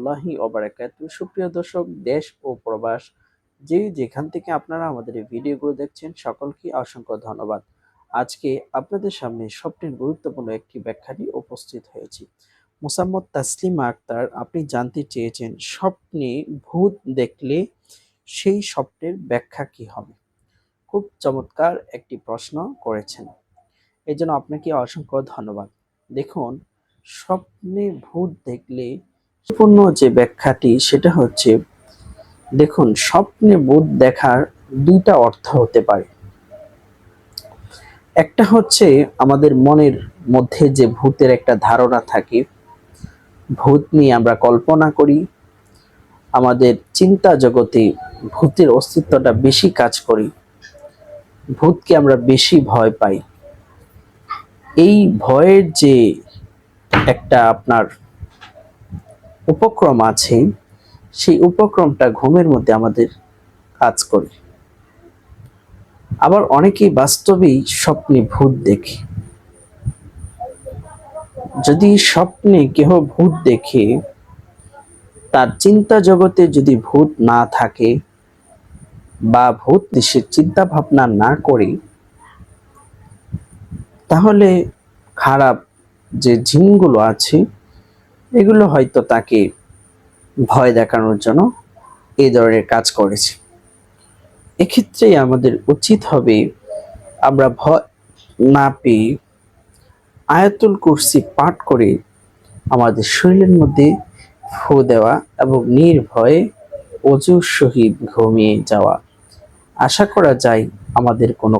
আল্লাহি অবরাকাত সুপ্রিয় দর্শক, দেশ ও প্রবাস, যে যেখান থেকে আপনারা আমাদের এই ভিডিওগুলো দেখছেন, সকলকে অসংখ্য ধন্যবাদ। আজকে আপনাদের সামনে সবচেয়ে গুরুত্বপূর্ণ একটি ব্যাখ্যা নিয়ে উপস্থিত হয়েছি। মোসাম্মদ তাসলিমা আক্তার, আপনি জানতে চেয়েছেন স্বপ্নে ভূত দেখলে সেই স্বপ্নের ব্যাখ্যা কি হবে? খুব চমৎকার একটি প্রশ্ন করেছেন। এই জন্য আপনাকে অসংখ্য ধন্যবাদ। দেখুন, স্বপ্নে ভূত দেখলে সম্পূর্ণ যে ব্যাখ্যাটি, সেটা হচ্ছে, দেখুন, স্বপ্নে ভূত দেখার দুইটা অর্থ হতে পারে। একটা হচ্ছে আমাদের মনের মধ্যে যে ভূতের একটা ধারণা থাকে, ভূত নিয়ে আমরা কল্পনা করি, আমাদের চিন্তা জগতে ভূতের অস্তিত্বটা বেশি কাজ করি, ভূতকে আমরা বেশি ভয় পাই। এই ভয়ের যে একটা আপনার উপক্রম আছে, সেই উপক্রমটা ঘুমের মধ্যে আমাদের কাজ করে। আবার অনেকেই বাস্তবেই স্বপ্নে ভূত দেখে। যদি স্বপ্নে কেহ ভূত দেখে, তার চিন্তা জগতে যদি ভূত না থাকে বা ভূত সে চিন্তা ভাবনা না করে, তাহলে খারাপ যে জিনগুলো আছে এগুলো হয়তো তাকে ভয় দেখানোর জন্য এই ধরনের কাজ করেছে। এক্ষেত্রে আমাদের উচিত হবে আমরা ভয় না পেয়ে আয়াতুল কুরসি পাঠ করে আমাদের শরীরের মধ্যে ফু দেওয়া এবং নির্ভয়ে অজুর সহিত ঘুমিয়ে যাওয়া। আশা করা যায় আমাদের কোনো